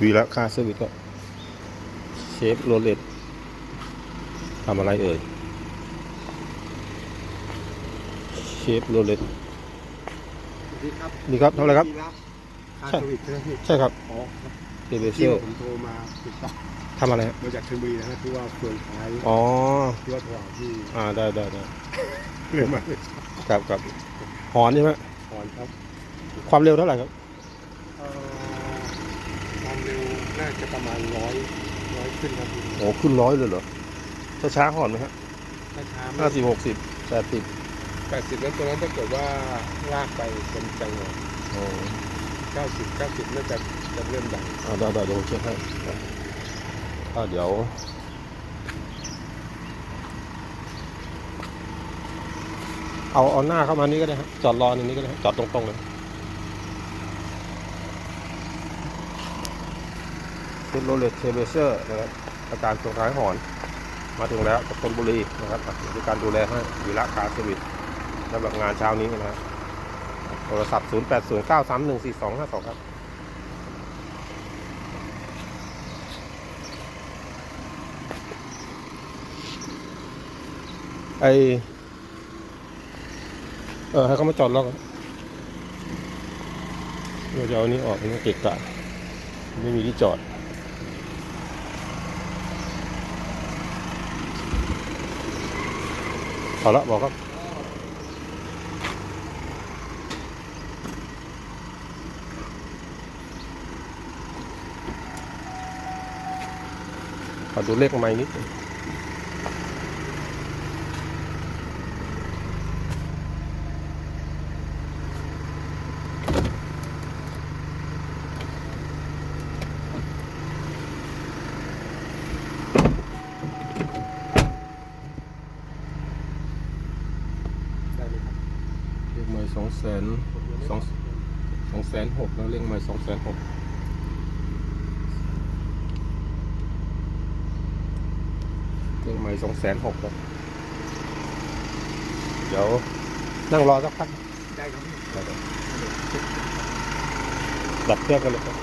วีละค่าเซอร์วิสก็เชฟโรเลตทำอะไรเอ่ยเชฟโรเลตสวัสดีครับนี่ครับทำอะไรครับดีครับคาใช่สวิตใช่ไหมพี่ใช่ครับอ๋อครับเทเลเชที่อร์ผมโทรมาติดต่อทำอะไรฮะมาจากชลบุรีนะฮะที่ว่าเฟืองท้ายอ๋อที่ว่าโทรหาที่อ่าได้ได้ได้เรื่องมาครับครับหอนใช่ไหมก่อนครับ ความเร็วเท่าไหร่ครับ เอ่อความเร็ว น่าจะประมาณร้อยร้อยขึ้นครับพี่โอ้ขึ้นร้อยเลยเหรอช้าช้าๆหอนไหมฮะถ้าช้าห้าสิบหกสิบแปดสิบแปดสิบแล้วตัวนั้นถ้าเกิดว่าลากไปเป็นจังหวะอ๋อเก้าสิบเก้าสิบน่าจะจะเริ่มดังอ่าได้ได้เดี๋ยวผมเช็คให้อ่าเดี๋ยวเอาเอาหน้าเข้ามานี่ก็ได้ฮะจอดรอในนี้ก็ได้ฮะจอดตรงๆเลย เซโรเลตเทเบเซอร์นะครับอาการตรงท้ายหอน มาถึงแล้วจากชนบุรีนะครับเดี๋ยวมีการดูแลให้วีระคาร์เซอร์วิสสำหรับงานเช้านี้นะฮะโทรศัพท์ 0 8 0 9 3 1 4 2 5 2 ครับไอเออให้เขามาจอดล็อกเราจะเอาอันนี้ออกมันเกะกะไม่มีที่จอด เอาละบอกครับขอดูเลขไม้นิดนึง สองแสนสองสองแสนหกแล้วเลขไม้สองแสนหกเลขไม้สองแสนหกครับเดี๋ยวนั่งรอสักพักได้ครับพี่ดับเครื่องกันเลยครับ